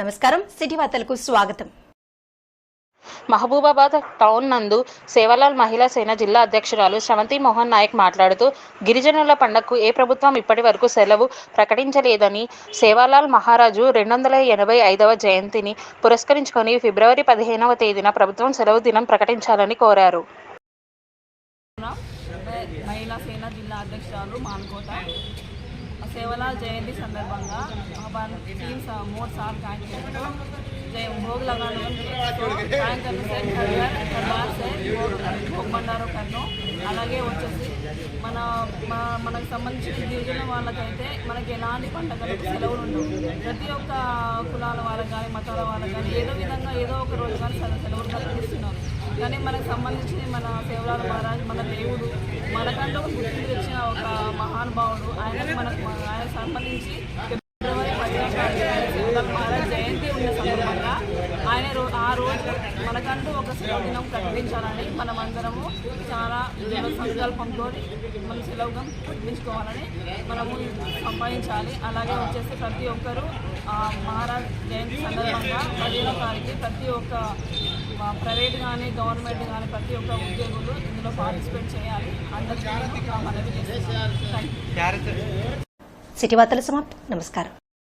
నమస్కారం. సిటీ వార్తలకు స్వాగతం. మహబూబాబాద్ టౌన్ నందు సేవలాల్ మహిళా సేన జిల్లా అధ్యక్షురాలు శ్రవంతి మోహన్ నాయక్ మాట్లాడుతూ గిరిజనుల పండగకు ఏ ప్రభుత్వం ఇప్పటి వరకు సెలవు ప్రకటించలేదని సేవాలాల్ మహారాజు రెండు వందల ఎనభై ఐదవ జయంతిని పురస్కరించుకొని ఫిబ్రవరి పదిహేనవ తేదీన ప్రభుత్వం సెలవు దినం ప్రకటించాలని కోరారు. మహిళా సేన జిల్లా అధ్యక్షురాలు మానుకోట. సేవల జయంతి సందర్భంగా हमारा टीम मोर साहब गाँव जय भोग लगाने गाँव कमीशन खरगर అలాగే వచ్చేసి మన మనకు సంబంధించిన గిరిజన వాళ్ళకైతే మనకి ఎలాంటి పండుగలకు సెలవులు ఉండవు. ప్రతి ఒక్క కులాల వాళ్ళకి కానీ మతాల వాళ్ళకి కానీ ఏదో విధంగా ఏదో ఒక రోజు కానీ సెలవులు కల్పిస్తున్నారు. కానీ మనకు సంబంధించి మన సేవల మహారాజ్ మన దేవుడు మనకంటూ ఒక గుర్తింపు తెచ్చిన ఒక మహానుభావుడు. ఆయన మనకు ఆయన సంబంధించి ఫిబ్రవరి పదిహేను మహారాజ్ జయంతి ఉన్న సందర్భంగా ఆయన రో ఆ రోజు మనకంటూ ఒక సెలవు దినం ప్రకటించాలని మనమందరము చాలా సంకల్పంతో మనం సెలవుగా ప్రకటించుకోవాలని మనము సంపాదించాలి. అలాగే వచ్చేసి ప్రతి ఒక్కరూ మహారాజ్ జయంతి సందర్భంగా పదిహేనో తారీఖు ప్రతి ఒక్క ప్రైవేట్ కానీ గవర్నమెంట్ కానీ ప్రతి ఒక్క ఉద్యోగులు ఇందులో పార్టిసిపేట్ చేయాలి. అందరికీ మనవి చేస్తున్నాను. సిటీ వార్తలు సమాప్తం. నమస్కారం.